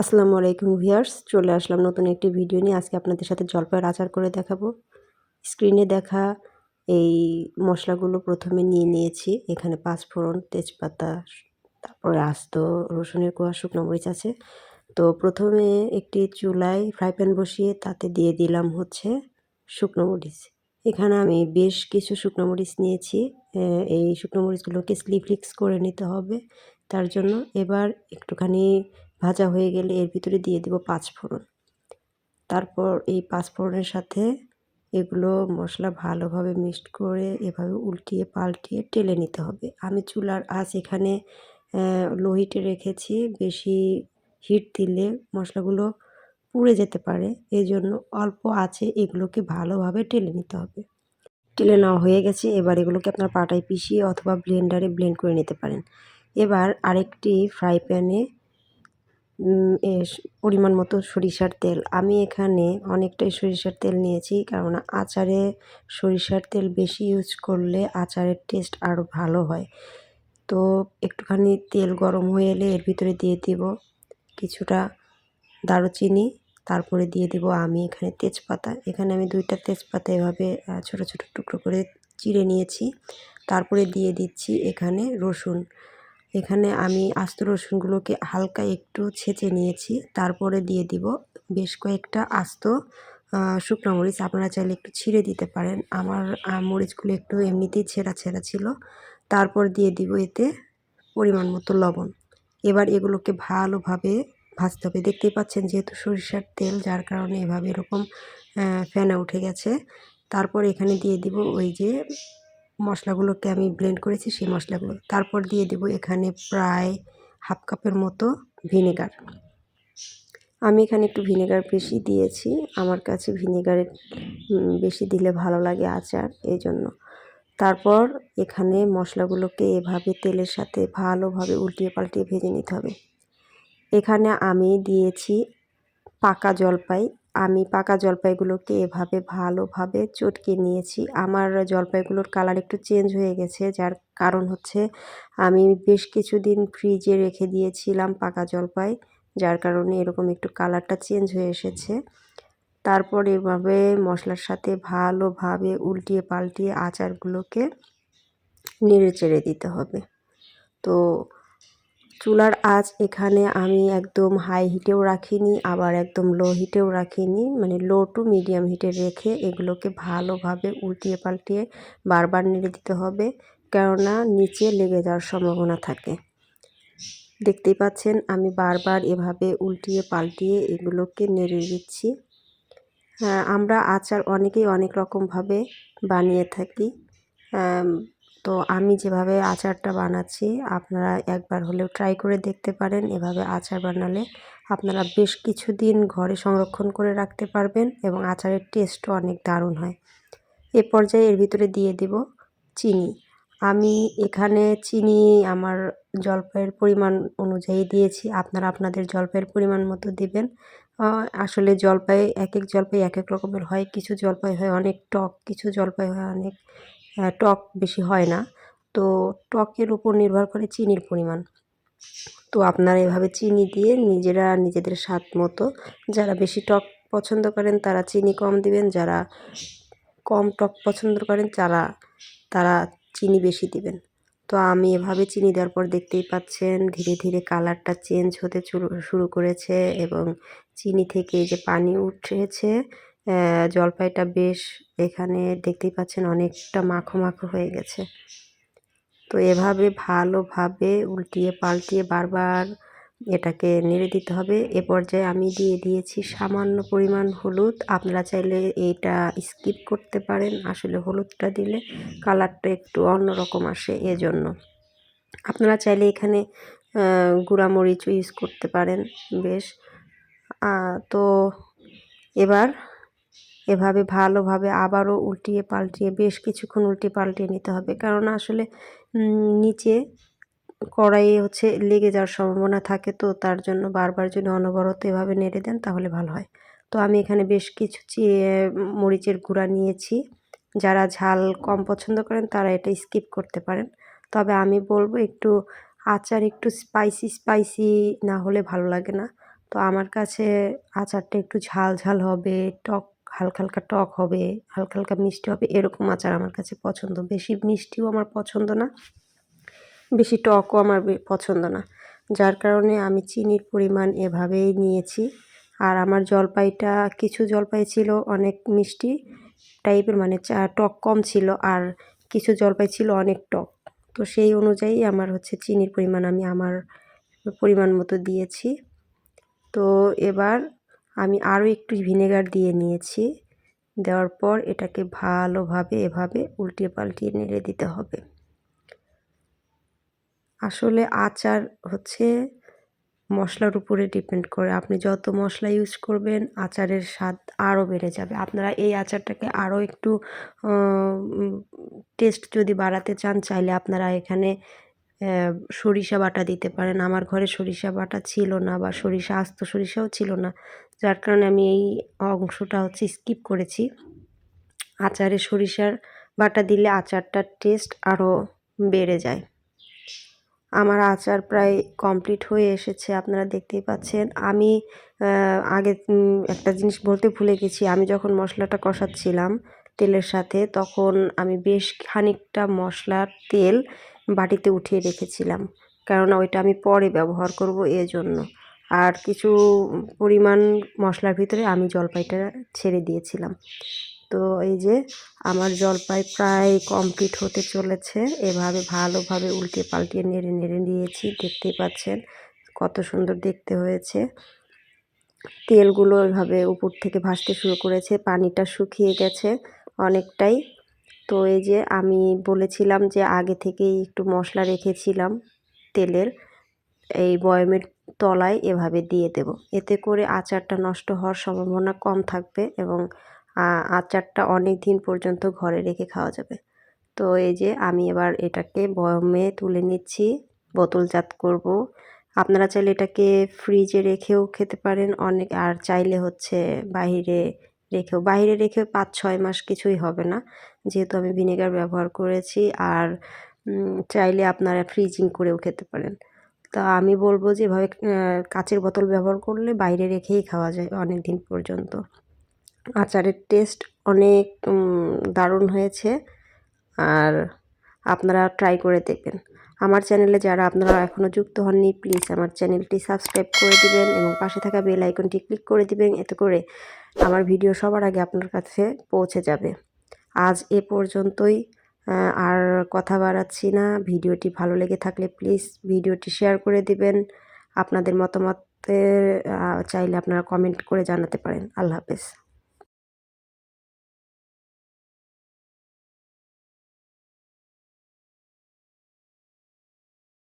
আসসালামু আলাইকুম ভিউয়ার্স, চলে আসলাম নতুন একটি ভিডিও নিয়ে। আজকে আপনাদের সাথে জলপাইয়ের আচার করে দেখাবো। স্ক্রিনে দেখা এই মশলাগুলো প্রথমে নিয়ে নিয়েছি। এখানে পাঁচফোড়ন তেজপাতা, তারপরে আস্ত, রসুনের কোয়া, শুকনো মরিচ আছে। তো প্রথমে একটি চুলায় ফ্রাই প্যান বসিয়ে তাতে দিয়ে দিলাম হচ্ছে শুকনো মরিচ। এখানে আমি বেশ কিছু শুকনো মরিচ নিয়েছি। এই শুকনো মরিচগুলোকে স্লিফলিক্স করে নিতে হবে। তার জন্য এবার একটুখানি ভাজা হয়ে গেলে এর ভিতরে দিয়ে দেব পাঁচফোড়ন তারপর এই পাঁচফোড়নের সাথে এগুলো মশলা ভালোভাবে মিক্সড করে এভাবে উল্টিয়ে পাল্টিয়ে টেলে নিতে হবে। আমি চুলার আঁচ এখানে লো হিটে রেখেছি। বেশি হিট দিলে মশলাগুলো পুড়ে যেতে পারে। এই জন্য অল্প আছে এগুলোকে ভালোভাবে টেলে নিতে হবে। টেলে নেওয়া হয়ে গেছে। এবার এগুলোকে আপনার পাটায় পিষিয়ে অথবা ব্লেন্ডারে ব্লেন্ড করে নিতে পারেন। এবার আরেকটি ফ্রাই প্যানে পরিমাণ মতো সরিষার তেল। আমি এখানে অনেকটাই সরিষার তেল নিয়েছি, কারণ আচারে সরিষার তেল বেশি ইউজ করলে আচারের টেস্ট আরও ভালো হয়। তো একটুখানি তেল গরম হয়ে এলে এর ভিতরে দিয়ে দিব কিছুটা দারুচিনি, তারপরে দিয়ে দিব আমি এখানে তেজপাতা। এখানে আমি দুইটা তেজপাতা এভাবে ছোট ছোট টুকরো করে চিড়ে নিয়েছি। তারপরে দিয়ে দিচ্ছি এখানে রসুন। এখানে আমি আস্ত রসুনগুলোকে হালকা একটু ছেঁচে নিয়েছি। তারপরে দিয়ে দিব বেশ কয়েকটা আস্ত শুকনো মরিচ। আপনারা চাইলে একটু ছিঁড়ে দিতে পারেন। আমার মরিচগুলো একটু এমনিতেই ছেঁড়া ছেঁড়া ছিল। তারপর দিয়ে দিব এতে পরিমাণ মতো লবণ। এবার এগুলোকে ভালোভাবে ভাজতে হবে। দেখতেই পাচ্ছেন যেহেতু সরিষার তেল, যার কারণে এভাবে এরকম ফেনা উঠে গেছে। তারপর এখানে দিয়ে দিব ওই যে মশলাগুলোকে আমি ব্লেন্ড করেছি, সেই মশলাগুলো। তারপর দিয়ে দেব এখানে প্রায় হাফ কাপের মতো ভিনেগার আমি এখানে একটু ভিনেগার বেশি দিয়েছি। আমার কাছে ভিনেগার বেশি দিলে ভালো লাগে আচার, এই জন্য। তারপর এখানে মশলাগুলোকে এভাবে তেলের সাথে ভালোভাবে উল্টিয়ে পাল্টিয়ে ভেজে নিতে হবে। এখানে আমি দিয়েছি পাকা জলপাই। আমি পাকা জলপাইগুলোকে এভাবে ভালোভাবে চটকে নিয়েছি। আমার জলপাইগুলোর কালার একটু চেঞ্জ হয়ে গেছে, যার কারণ হচ্ছে আমি বেশ কিছুদিন ফ্রিজে রেখে দিয়েছিলাম পাকা জলপাই, যার কারণে এরকম একটু কালারটা চেঞ্জ হয়ে এসেছে। তারপর এভাবে মশলার সাথে ভালোভাবে উল্টিয়ে পাল্টিয়ে আচারগুলোকে নেড়ে চেড়ে দিতে হবে। তো চুলার আঁচ এখানে আমি একদম হাই হিটেও রাখিনি, আবার একদম লো হিটেও রাখিনি মানে লো টু মিডিয়াম হিটে রেখে এগুলোকে ভালোভাবে উল্টিয়ে পাল্টিয়ে বারবার নেড়ে দিতে হবে, কেননা নিচে লেগে যাওয়ার সম্ভাবনা থাকে। দেখতেই পাচ্ছেন, আমি বারবার এভাবে উল্টিয়ে পাল্টিয়ে এগুলোকে নেড়ে দিচ্ছি। আমরা আচার অনেকেই অনেক রকমভাবে বানিয়ে থাকি। তো আমি যেভাবে আচারটা বানাচ্ছি, আপনারা একবার হলেও ট্রাই করে দেখতে পারেন। এভাবে আচার বানালে আপনারা বেশ কিছুদিন ঘরে সংরক্ষণ করে রাখতে পারবেন এবং আচারের টেস্টও অনেক দারুণ হয়। এ পর্যায়ে এর ভিতরে দিয়ে দেব চিনি। আমি এখানে চিনি আমার জলপাইয়ের পরিমাণ অনুযায়ী দিয়েছি, আপনারা আপনাদের জলপাইয়ের পরিমাণ মতো দেবেন। আসলে জলপাই এক এক জলপাই এক এক রকমের হয়, কিছু জলপাই হয় অনেক টক, কিছু জলপাই হয় অনেক টক বেশি হয় না। তো টকের উপর নির্ভর করে চিনির পরিমাণ। তো আপনারা এভাবে চিনি দিয়ে নিজেরা নিজেদের স্বাদ মতো, যারা বেশি টক পছন্দ করেন তারা চিনি কম দিবেন, যারা কম টক পছন্দ করেন তারা তারা চিনি বেশি দিবেন। তো আমি এভাবে চিনি দেওয়ার পর দেখতেই পাচ্ছেন ধীরে ধীরে কালারটা চেঞ্জ হতে শুরু করেছে এবং চিনি থেকে যে পানি উঠেছে জলপাইটা বেশ এখানে দেখতেই পাচ্ছেন অনেকটা মাখো মাখো হয়ে গেছে। তো এভাবে ভালোভাবে উল্টিয়ে পাল্টিয়ে বারবার এটাকে নেড়ে দিতে হবে। এ পর্যায়ে আমি দিয়ে দিয়েছি সামান্য পরিমাণ হলুদ। আপনারা চাইলে এইটা স্কিপ করতে পারেন, আসলে হলুদটা দিলে কালারটা একটু অন্যরকম আসে এজন্য। আপনারা চাইলে এখানে গুঁড়ামরিচও ইউজ করতে পারেন, বেশ। তো এবার এভাবে ভালোভাবে আবারও উল্টিয়ে পাল্টিয়ে বেশ কিছুক্ষণ উল্টিয়ে পাল্টিয়ে নিতে হবে। কারণ আসলে নিচে কড়াইয়ে হচ্ছে লেগে যাওয়ার সম্ভাবনা থাকে তো, তার জন্য বারবার যদি অনবরত এভাবে নেড়ে দেন তাহলে ভালো হয়। তো আমি এখানে বেশ কিছু মরিচের গুঁড়া নিয়েছি। যারা ঝাল কম পছন্দ করেন তারা এটা স্কিপ করতে পারেন। তবে আমি বলব একটু আচার একটু স্পাইসি স্পাইসি না হলে ভালো লাগে না। তো আমার কাছে আচারটা একটু ঝাল ঝাল হবে, টক হালকা হালকা টক হবে, হালকা হালকা মিষ্টি হবে, এরকম আচার আমার কাছে পছন্দ। বেশি মিষ্টিও আমার পছন্দ না, বেশি টকও আমার পছন্দ না। যার কারণে আমি চিনির পরিমাণ এভাবেই নিয়েছি। আর আমার জলপাইটা, কিছু জলপাই ছিল অনেক মিষ্টি টাইপের মানে চা, টক কম ছিল, আর কিছু জলপাই ছিল অনেক টক। তো সেই অনুযায়ী আমার হচ্ছে চিনির পরিমাণ আমি আমার পরিমাণ মতো দিয়েছি। তো এবার আমি আরও একটু ভিনেগার দিয়ে নিয়েছি। দেওয়ার পর এটাকে ভালোভাবে এভাবে উল্টিয়ে পাল্টিয়ে নেড়ে দিতে হবে। আসলে আচার হচ্ছে মশলার উপরে ডিপেন্ড করে। আপনি যত মশলা ইউজ করবেন, আচারের স্বাদ আরও বেড়ে যাবে। আপনারা এই আচারটাকে আরও একটু টেস্ট যদি বাড়াতে চান, চাইলে আপনারা এখানে সরিষা বাটা দিতে পারেন। আমার ঘরে সরিষা বাটা ছিল না বা সরিষা, আস্ত সরিষাও ছিল না। যার কারণে আমি এই অংশটা হচ্ছে স্কিপ করেছি। আচারে সরিষার বাটা দিলে আচারটার টেস্ট আরও বেড়ে যায়। আমার আচার প্রায় কমপ্লিট হয়ে এসেছে, আপনারা দেখতেই পাচ্ছেন। আমি আগে একটা জিনিস বলতে ভুলে গেছি। আমি যখন মশলাটা কষাচ্ছিলাম তেলের সাথে, তখন আমি বেশ খানিকটা মশলার তেল বাটিতে উঠিয়ে রেখেছিলাম। কেননা ওইটা আমি পরে ব্যবহার করব এজন্য। আর কিছু পরিমাণ মশলার ভিতরে আমি জলপাইটা ছেড়ে দিয়েছিলাম। তো এই যে আমার জলপাই প্রায় কমপ্লিট হতে চলেছে। এভাবে ভালোভাবে উল্টে পাল্টিয়ে নেড়ে নেড়ে নিয়েছি। দেখতেই পাচ্ছেন কত সুন্দর দেখতে হয়েছে। তেলগুলো এভাবে উপর থেকে ভাসতে শুরু করেছে। পানিটা শুকিয়ে গেছে অনেকটাই। তো এই যে আমি বলেছিলাম যে আগে থেকেই একটু মশলা রেখেছিলাম তেলের। এই বয়মের তলায় এভাবে দিয়ে দেব। এতে করে আচারটা নষ্ট হওয়ার সম্ভাবনা কম থাকবে এবং আচারটা অনেক দিন পর্যন্ত ঘরে রেখে খাওয়া যাবে। তো এই যে আমি এবার এটাকে বয়মে তুলে নিচ্ছি, বোতলজাত করব। আপনারা চাইলে এটাকে ফ্রিজে রেখেও খেতে পারেন, অনেক, আর চাইলে হচ্ছে বাহিরে রেখেও বাইরে রেখেও পাঁচ, ছয় মাস কিছুই হবে না। যেহেতু আমি ভিনেগার ব্যবহার করেছি, আর চাইলে আপনারা ফ্রিজিং করেও খেতে পারেন। তা আমি বলব যে এভাবে কাচের বোতল ব্যবহার করলে বাইরে রেখেই খাওয়া যায় অনেক দিন পর্যন্ত। আচারের টেস্ট অনেক দারুণ হয়েছে আর আপনারা ট্রাই করে দেখবেন। আমার চ্যানেলে যারা আপনারা এখনও যুক্ত হননি প্লিজ আমার চ্যানেলটি সাবস্ক্রাইব করে দিবেন এবং পাশে থাকা বেল আইকনটি ক্লিক করে দিবেন, এতে করে আমার ভিডিও সবার আগে আপনার কাছে পৌঁছে যাবে। আজ এ পর্যন্তই। আর কথা বাড়াচ্ছি না। ভিডিওটি ভালো লেগে থাকলে প্লিজ ভিডিওটি শেয়ার করে দিবেন। আপনাদের মতামতের চাইলে আপনারা কমেন্ট করে জানাতে পারেন। আল্লাহ হাফেজ।